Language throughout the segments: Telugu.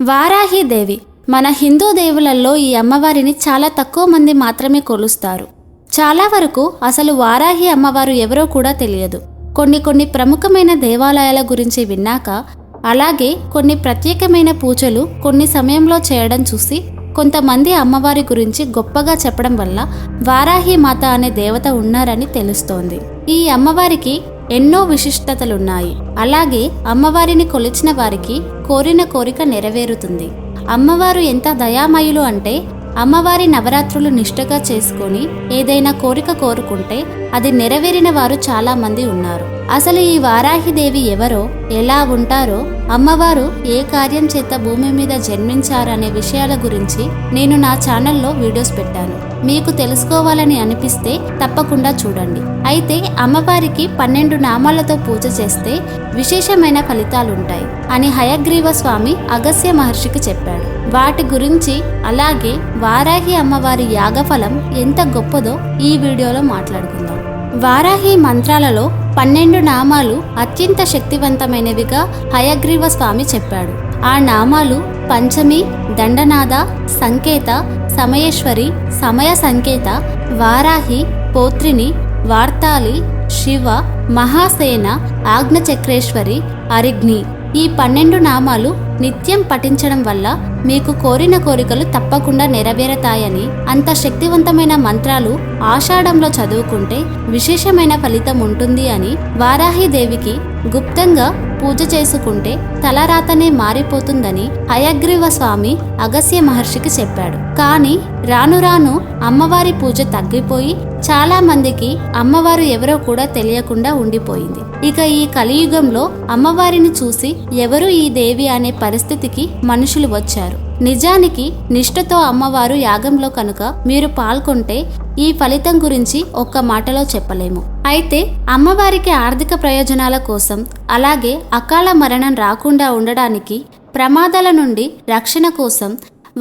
వారాహిదేవి మన హిందూ దేవులలో ఈ అమ్మవారిని చాలా తక్కువ మంది మాత్రమే కొలుస్తారు. చాలా వరకు అసలు వారాహి అమ్మవారు ఎవరో కూడా తెలియదు. కొన్ని కొన్ని ప్రముఖమైన దేవాలయాల గురించి విన్నాక అలాగే కొన్ని ప్రత్యేకమైన పూజలు కొన్ని సమయంలో చేయడం చూసి కొంతమంది అమ్మవారి గురించి గొప్పగా చెప్పడం వల్ల వారాహి మాత అనే దేవత ఉన్నారని తెలుస్తోంది. ఈ అమ్మవారికి ఎన్నో విశిష్టతలున్నాయి. అలాగే అమ్మవారిని కొలిచిన వారికి కోరిన కోరిక నెరవేరుతుంది. అమ్మవారు ఎంత దయామయులు అంటే అమ్మవారి నవరాత్రులు నిష్ఠగా చేసుకొని ఏదైనా కోరిక కోరుకుంటే అది నెరవేరిన వారు చాలామంది ఉన్నారు. అసలు ఈ వారాహిదేవి ఎవరో ఎలా ఉంటారో అమ్మవారు ఏ కార్యం చేత భూమి మీద జన్మించారనే విషయాల గురించి నేను నా ఛానల్లో వీడియోస్ పెట్టాను. మీకు తెలుసుకోవాలని అనిపిస్తే తప్పకుండా చూడండి. అయితే అమ్మవారికి పన్నెండు నామాలతో పూజ చేస్తే విశేషమైన ఫలితాలుంటాయి అని హయగ్రీవ స్వామి అగస్య మహర్షికి చెప్పాడు. వాటి గురించి అలాగే వారాహి అమ్మవారి యాగఫలం ఎంత గొప్పదో ఈ వీడియోలో మాట్లాడుకుందాం. వారాహి మంత్రాలలో పన్నెండు నామాలు అత్యంత శక్తివంతమైనవిగా హయగ్రీవ స్వామి చెప్పాడు. ఆ నామాలు పంచమి దండనాద సంకేత సమయేశ్వరి సమయ సంకేత వారాహి పోత్రిని వార్తాలి శివ మహాసేన ఆగ్నచక్రేశ్వరి అరిగ్ని ఈ పన్నెండు నామాలు నిత్యం పఠించడం వల్ల మీకు కోరిన కోరికలు తప్పకుండా నెరవేరతాయని అంత శక్తివంతమైన మంత్రాలు ఆషాఢంలో చదువుకుంటే విశేషమైన ఫలితం ఉంటుంది అని వారాహిదేవికి గుప్తంగా పూజ చేసుకుంటే తలరాతనే మారిపోతుందని హయగ్రీవ స్వామి అగస్య మహర్షికి చెప్పాడు. కానీ రాను రాను అమ్మవారి పూజ తగ్గిపోయి చాలా మందికి అమ్మవారు ఎవరో కూడా తెలియకుండా ఉండిపోయింది. ఇక ఈ కలియుగంలో అమ్మవారిని చూసి ఎవరు ఈ దేవి అనే పరిస్థితికి మనుషులు వచ్చారు. నిజానికి నిష్ఠతో అమ్మవారు యాగంలో కనుక మీరు పాల్గొంటే ఈ ఫలితం గురించి ఒక్క మాటలో చెప్పలేము. అయితే అమ్మవారికి ఆర్థిక ప్రయోజనాల కోసం అలాగే అకాల మరణం రాకుండా ఉండడానికి ప్రమాదాల నుండి రక్షణ కోసం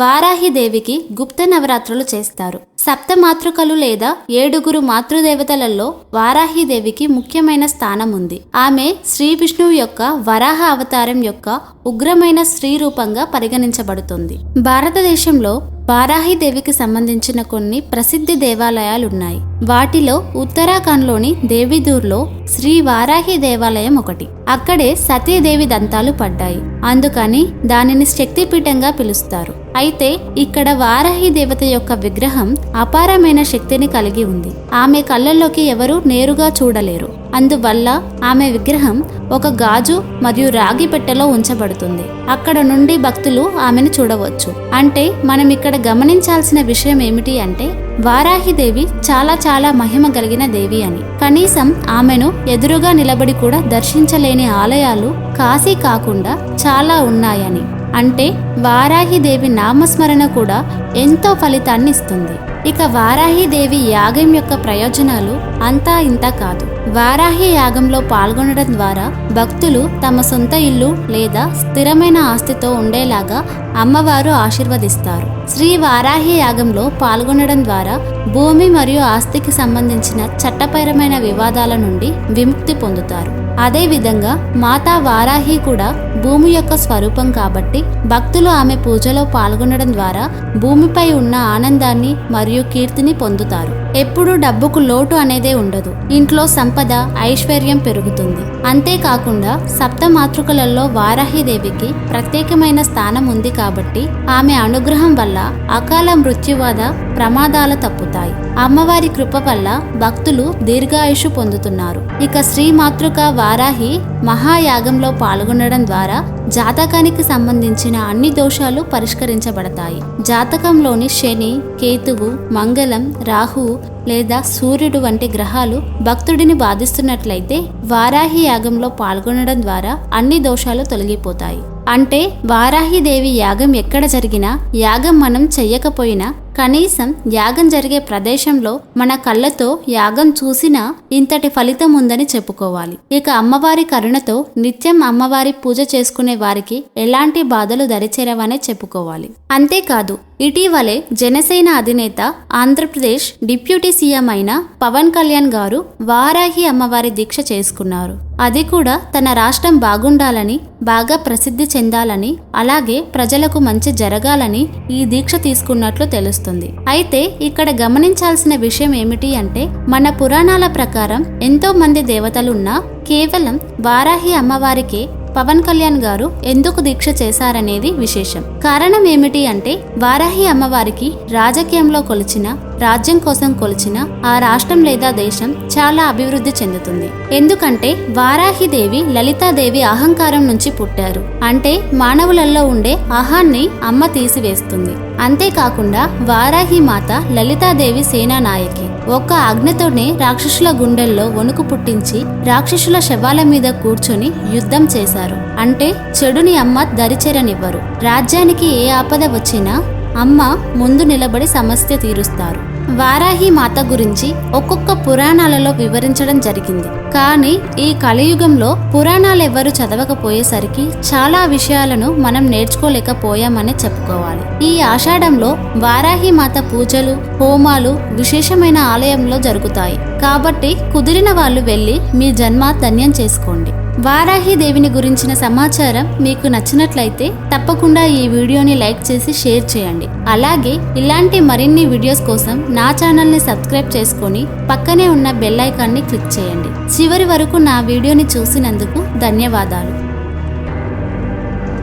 వారాహిదేవికి గుప్త నవరాత్రులు చేస్తారు. సప్త మాతృకలు లేదా ఏడుగురు మాతృదేవతలలో వారాహిదేవికి ముఖ్యమైన స్థానం ఉంది. ఆమె శ్రీ విష్ణువు యొక్క వరాహ అవతారం యొక్క ఉగ్రమైన స్త్రీ రూపంగా పరిగణించబడుతుంది. భారతదేశంలో వారాహిదేవికి సంబంధించిన కొన్ని ప్రసిద్ధి దేవాలయాలున్నాయి. వాటిలో ఉత్తరాఖండ్లోని దేవిదూర్లో శ్రీ వారాహి దేవాలయం ఒకటి. అక్కడే సతీదేవి దంతాలు పడ్డాయి. అందుకని దానిని శక్తిపీఠంగా పిలుస్తారు. అయితే ఇక్కడ వారాహి దేవత యొక్క విగ్రహం అపారమైన శక్తిని కలిగి ఉంది. ఆమె కళ్ళల్లోకి ఎవరూ నేరుగా చూడలేరు. అందువల్ల ఆమె విగ్రహం ఒక గాజు మరియు రాగి పెట్టెలో ఉంచబడుతుంది. అక్కడ నుండి భక్తులు ఆమెను చూడవచ్చు. అంటే మనం ఇక్కడ గమనించాల్సిన విషయం ఏమిటి అంటే వారాహిదేవి చాలా చాలా మహిమ కలిగిన దేవి అని. కనీసం ఆమెను ఎదురుగా నిలబడి కూడా దర్శించలేని ఆలయాలు కాశీ కాకుండా చాలా ఉన్నాయని. అంటే వారాహిదేవి నామస్మరణ కూడా ఎంతో ఫలితాన్ని ఇస్తుంది. ఇక వారాహిదేవి యాగం యొక్క ప్రయోజనాలు అంతా ఇంత కాదు. వారాహి యాగంలో పాల్గొనడం ద్వారా భక్తులు తమ సొంత ఇల్లు లేదా స్థిరమైన ఆస్తితో ఉండేలాగా అమ్మవారు ఆశీర్వదిస్తారు. శ్రీ వారాహి యాగంలో పాల్గొనడం ద్వారా భూమి మరియు ఆస్తికి సంబంధించిన చట్టపరమైన వివాదాల నుండి విముక్తి పొందుతారు. అదేవిధంగా మాతా వారాహి కూడా భూమి యొక్క స్వరూపం కాబట్టి భక్తులు ఆమె పూజలో పాల్గొనడం ద్వారా భూమిపై ఉన్న ఆనందాన్ని మరియు కీర్తిని పొందుతారు. ఎప్పుడూ డబ్బుకు లోటు అనేదే ఉండదు. ఇంట్లో సంపద ఐశ్వర్యం పెరుగుతుంది. అంతేకాకుండా సప్త మాతృకలలో వారాహిదేవికి ప్రత్యేకమైన స్థానం ఉంది కాబట్టి ఆమె అనుగ్రహం వల్ల అకాల మృత్యువాద ప్రమాదాలు తప్పుతాయి. అమ్మవారి కృప వల్ల భక్తులు దీర్ఘాయుషు పొందుతున్నారు. ఇక శ్రీ మాతృక వారాహి మహాయాగంలో పాల్గొనడం ద్వారా జాతకానికి సంబంధించిన అన్ని దోషాలు పరిష్కరించబడతాయి. జాతకంలోని శని కేతువు మంగళం రాహువు లేదా సూర్యుడు వంటి గ్రహాలు భక్తుడిని బాధిస్తున్నట్లయితే వారాహి యాగంలో పాల్గొనడం ద్వారా అన్ని దోషాలు తొలగిపోతాయి. అంటే వారాహిదేవి యాగం ఎక్కడ జరిగినా యాగం మనం చెయ్యకపోయినా కనీసం యాగం జరిగే ప్రదేశంలో మన కళ్ళతో యాగం చూసినా ఇంతటి ఫలితం ఉందని చెప్పుకోవాలి. ఇక అమ్మవారి కరుణతో నిత్యం అమ్మవారి పూజ చేసుకునే వారికి ఎలాంటి బాధలు దరిచేరవనే చెప్పుకోవాలి. అంతేకాదు ఇటీవలే జనసేన అధినేత ఆంధ్రప్రదేశ్ డిప్యూటీ సీఎం అయిన పవన్ కళ్యాణ్ గారు వారాహి అమ్మవారి దీక్ష చేసుకున్నారు. అది కూడా తన రాష్ట్రం బాగుండాలని బాగా ప్రసిద్ధి చెందాలని అలాగే ప్రజలకు మంచి జరగాలని ఈ దీక్ష తీసుకున్నట్లు తెలుస్తుంది. అయితే ఇక్కడ గమనించాల్సిన విషయం ఏమిటి అంటే మన పురాణాల ప్రకారం ఎంతో మంది దేవతలున్నా కేవలం వారాహి అమ్మవారికే పవన్ కళ్యాణ్ గారు ఎందుకు దీక్ష చేశారనేది విశేషం. కారణం ఏమిటి అంటే వారాహి అమ్మవారికి రాజకీయంలో కొలిచిన రాజ్యం కోసం కొలిచిన ఆ రాష్ట్రం లేదా దేశం చాలా అభివృద్ధి చెందుతుంది. ఎందుకంటే వారాహి దేవి లలితాదేవి అహంకారం నుంచి పుట్టారు. అంటే మానవులలో ఉండే అహాన్ని అమ్మ తీసివేస్తుంది. అంతేకాకుండా వారాహి మాత లలితాదేవి సేనానాయకి ఒక్క ఆజ్ఞతోనే రాక్షసుల గుండెల్లో వణుకు పుట్టించి రాక్షసుల శవాల మీద కూర్చొని యుద్ధం చేశారు. అంటే చెడుని అమ్మ దరిచేరనివ్వరు. రాజ్యానికి ఏ ఆపద వచ్చినా అమ్మ ముందు నిలబడి సమస్య తీరుస్తారు. వారాహి మాత గురించి ఒక్కొక్క పురాణాలలో వివరించడం జరిగింది. కానీ ఈ కలియుగంలో పురాణాలెవ్వరూ చదవకపోయేసరికి చాలా విషయాలను మనం నేర్చుకోలేకపోయామని చెప్పుకోవాలి. ఈ ఆషాఢంలో వారాహి మాత పూజలు హోమాలు విశేషమైన ఆలయంలో జరుగుతాయి. కాబట్టి కుదిరిన వాళ్ళు వెళ్ళి మీ జన్మ ధన్యం చేసుకోండి. వారాహి దేవిని గురించిన సమాచారం మీకు నచ్చినట్లయితే తప్పకుండా ఈ వీడియోని లైక్ చేసి షేర్ చేయండి. అలాగే ఇలాంటి మరిన్ని వీడియోస్ కోసం నా ఛానల్ని సబ్స్క్రైబ్ చేసుకొని పక్కనే ఉన్న బెల్ ఐకాన్ని క్లిక్ చేయండి. చివరి వరకు నా వీడియోని చూసినందుకు ధన్యవాదాలు.